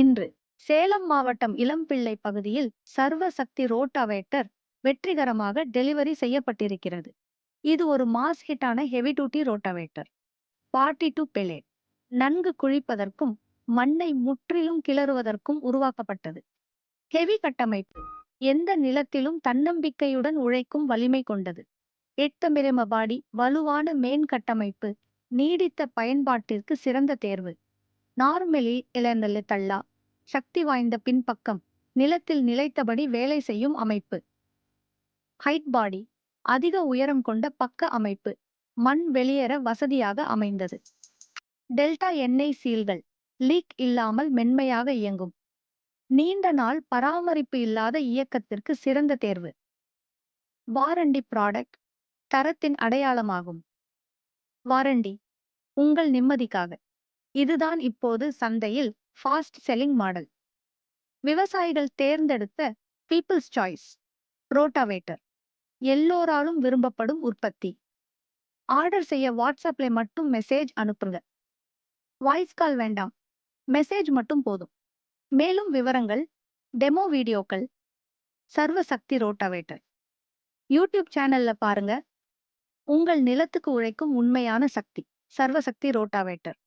இன்று சேலம் மாவட்டம் இளம்பிள்ளை பகுதியில் சர்வ சக்தி ரோட்டாவேட்டர் வெற்றிகரமாக டெலிவரி செய்யப்பட்டிருக்கிறது. இது ஒரு மாஸ் ஹிட்டான ஹெவி டியூட்டி ரோட்டாவேட்டர். பார்ட்டி டு பெலேட் நன்கு குழிப்பதற்கும் மண்ணை முற்றிலும் கிளறுவதற்கும் உருவாக்கப்பட்டது. ஹெவி கட்டமைப்பு எந்த நிலத்திலும் தன்னம்பிக்கையுடன் உழைக்கும் வலிமை கொண்டது. எட்டமிரம பாடி வலுவான மேன் கட்டமைப்பு நீடித்த பயன்பாட்டிற்கு சிறந்த தேர்வு. நார்மலில் இளநெல்லு தள்ளா சக்தி வாய்ந்த பின்பக்கம். நிலத்தில் நிலைத்தபடி வேலை செய்யும் அமைப்பு. ஹைட் பாடி அதிக உயரம் கொண்ட பக்க அமைப்பு. மண் வெளியேற வசதியாக அமைந்தது. டெல்டா எண்ணெய் சீல்கள். லீக் இல்லாமல் மென்மையாக இயங்கும். நீண்ட நாள் பராமரிப்பு இல்லாத இயக்கத்திற்கு சிறந்த தேர்வு. வாரண்டி ப்ராடக்ட் தரத்தின் அடையாளமாகும். வாரண்டி உங்கள் நிம்மதிக்காக. இதுதான் இப்போது சந்தையில் ஃபாஸ்ட் செல்லிங் மாடல் விவசாயிகள் தேர்ந்தெடுத்த பீப்புள்ஸ் சாய்ஸ் ரோட்டாவேட்டர் எல்லோராலும் விரும்பப்படும் உற்பத்தி. ஆர்டர் செய்ய வாட்ஸ்அப்ல மட்டும் மெசேஜ் அனுப்புங்க. வாய்ஸ் கால் வேண்டாம். மெசேஜ் மட்டும் போதும். மேலும் விவரங்கள் டெமோ வீடியோக்கள் சர்வ சக்தி ரோட்டாவேட்டர் யூடியூப் சேனல்ல பாருங்க. உங்கள் நிலத்துக்கு உழைக்கும் உண்மையான சக்தி சர்வசக்தி ரோட்டாவேட்டர்